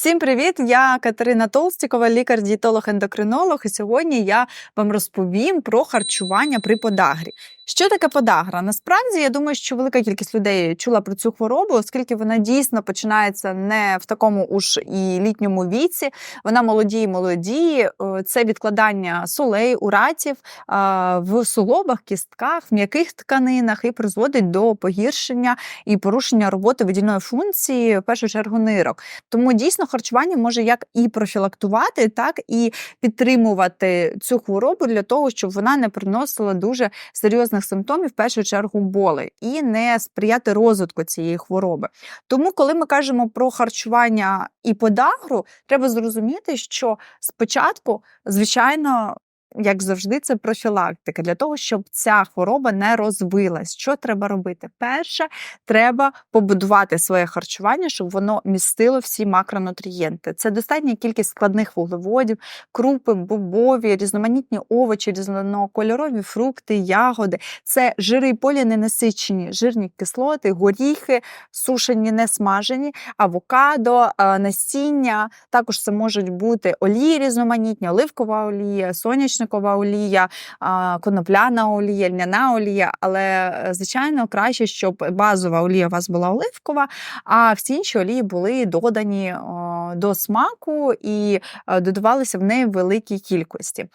Всім привіт! Я Катерина Толстікова, лікар-дієтолог-ендокринолог. І сьогодні я вам розповім про харчування при подагрі. Що таке подагра? Насправді я думаю, що велика кількість людей чула про цю хворобу, оскільки вона дійсно починається не в такому уж і літньому віці. Вона молоді і молоді. Е, Це відкладання солей, уратів в суглобах, кістках, м'яких тканинах і призводить до погіршення і порушення роботи видільної функції, в першу чергу нирок. Тому дійсно харчування може як і профілактувати, так і підтримувати цю хворобу для того, щоб вона не приносила дуже серйозних симптомів, в першу чергу боли, і не сприяти розвитку цієї хвороби. Тому, коли ми кажемо про харчування і подагру, треба зрозуміти, що спочатку, звичайно. Як завжди, це профілактика для того, щоб ця хвороба не розвилась. Що треба робити? Перше, треба побудувати своє харчування, щоб воно містило всі макронутрієнти. Це достатня кількість складних вуглеводів, крупи, бобові, різноманітні овочі, різнокольорові фрукти, ягоди. Це жири поліненасичені, жирні кислоти, горіхи, сушені, не смажені, авокадо, е, насіння. Також це можуть бути олії різноманітні, оливкова олія, сонячникова олія, конопляна олія, льняна олія. Але, е, звичайно, краще, щоб базова олія у вас була оливкова, а всі інші олії були додані до смаку і е, додавалися в невеликій кількості.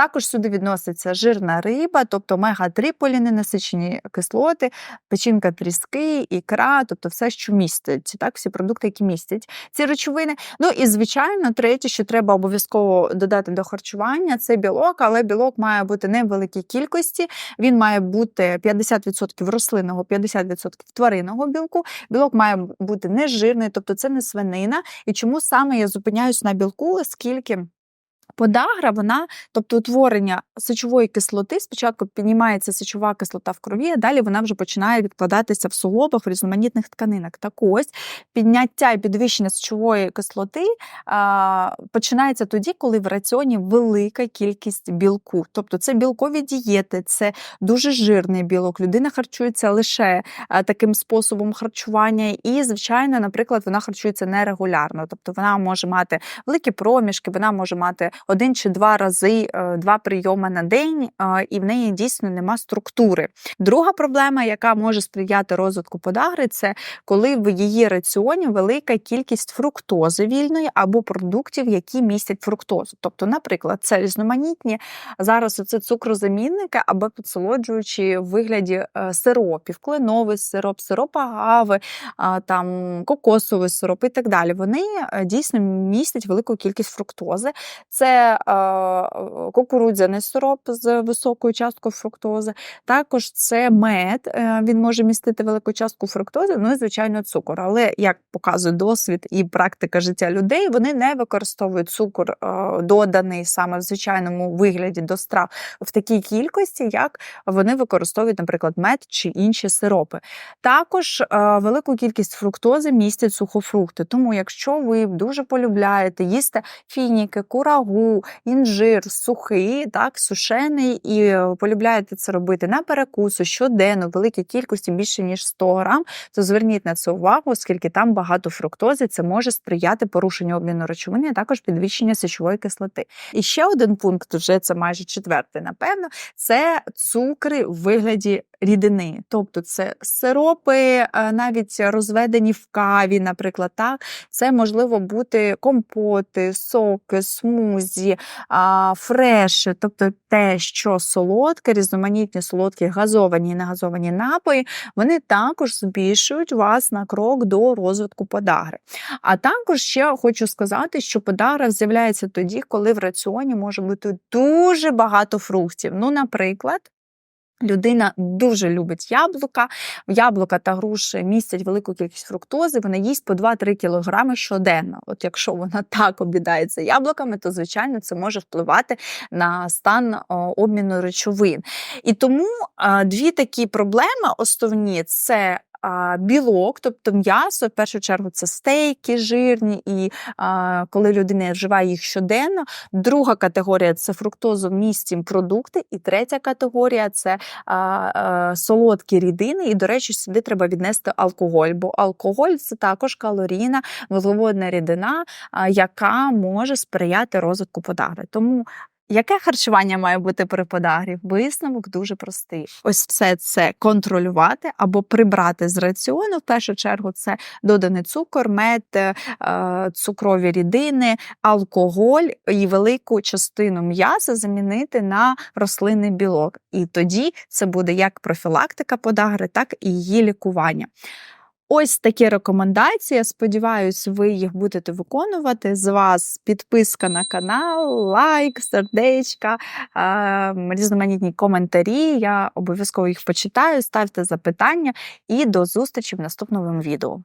Також сюди відноситься жирна риба, тобто омега-3 поліненасичені кислоти, печінка тріски, ікра, тобто все, що містить, так, всі продукти, які містять ці речовини. Ну і звичайно, третє, що треба обов'язково додати до харчування, це білок, але білок має бути не в великій кількості. Він має бути 50% рослинного, 50% тваринного білку. Білок має бути не жирний, тобто це не свинина. І чому саме я зупиняюсь на білку, оскільки. Подагра, вона, тобто утворення сечової кислоти, спочатку піднімається сечова кислота в крові, а далі вона вже починає відкладатися в суглобах, в різноманітних тканинах. Так ось підняття і підвищення сечової кислоти а, починається тоді, коли в раціоні велика кількість білку. Тобто це білкові дієти, це дуже жирний білок. Людина харчується лише таким способом харчування, і, звичайно, наприклад, вона харчується нерегулярно. Тобто вона може мати великі проміжки, вона може мати один чи два рази е, два прийоми на день, е, і в неї дійсно нема структури. Друга проблема, яка може сприяти розвитку подагри, це коли в її раціоні велика кількість фруктози вільної або продуктів, які містять фруктозу. Тобто, наприклад, це різноманітні зараз це цукрозамінники або підсолоджуючі в вигляді е, сиропів, кленовий сироп, сироп агави, там кокосовий сироп і так далі. Вони дійсно містять велику кількість фруктози. Це кукурудзяний сироп з високою часткою фруктози. Також це мед, е, він може містити велику частку фруктози, ну і, звичайно, цукор. Але, як показує досвід і практика життя людей, вони не використовують цукор, е, доданий саме в звичайному вигляді до страв в такій кількості, як вони використовують, наприклад, мед чи інші сиропи. Також е, велику кількість фруктози містять сухофрукти. Тому, якщо ви дуже полюбляєте їсти фініки, курагу, інжир сухий, так, сушений, і е, полюбляєте це робити на перекусу щоденно, в великій кількості більше ніж 100 грам, то зверніть на це увагу, оскільки там багато фруктози, це може сприяти порушенню обміну речовини, а також підвищення сечової кислоти. І ще один пункт, вже це майже четвертий, напевно, це цукри в вигляді рідини. Тобто це сиропи, е, навіть розведені в каві, наприклад, так, це можливо бути компоти, соки, смузі, фреші, тобто те, що солодке, різноманітні солодкі газовані і негазовані напої, вони також збільшують вас на крок до розвитку подагри. А також ще хочу сказати, що подагра з'являється тоді, коли в раціоні може бути дуже багато фруктів. Ну, наприклад, Людина дуже любить яблука. Яблука та груші містять велику кількість фруктози, вона їсть по 2-3 кілограми щоденно. От якщо вона так обідається яблуками, то звичайно це може впливати на стан обміну речовин. І тому дві такі проблеми основні це білок, тобто м'ясо, в першу чергу це стейки жирні, і коли людина вживає їх щоденно. Друга категорія це фруктозомісті продукти, і третя категорія це солодкі рідини. І, до речі, сюди треба віднести алкоголь, бо алкоголь це також калорійна вуглеводна рідина, яка може сприяти розвитку подагри. Тому Яке харчування має бути при подагрі? Висновок дуже простий. Ось все це контролювати або прибрати з раціону. В першу чергу це доданий цукор, мед, е, цукрові рідини, алкоголь і велику частину м'яса замінити на рослинний білок. І тоді це буде як профілактика подагри, так і її лікування. Ось такі рекомендації. Я сподіваюсь, ви їх будете виконувати. З вас підписка на канал, лайк, сердечка, різноманітні коментарі. Я обов'язково їх почитаю. Ставте запитання і до зустрічі в наступному відео.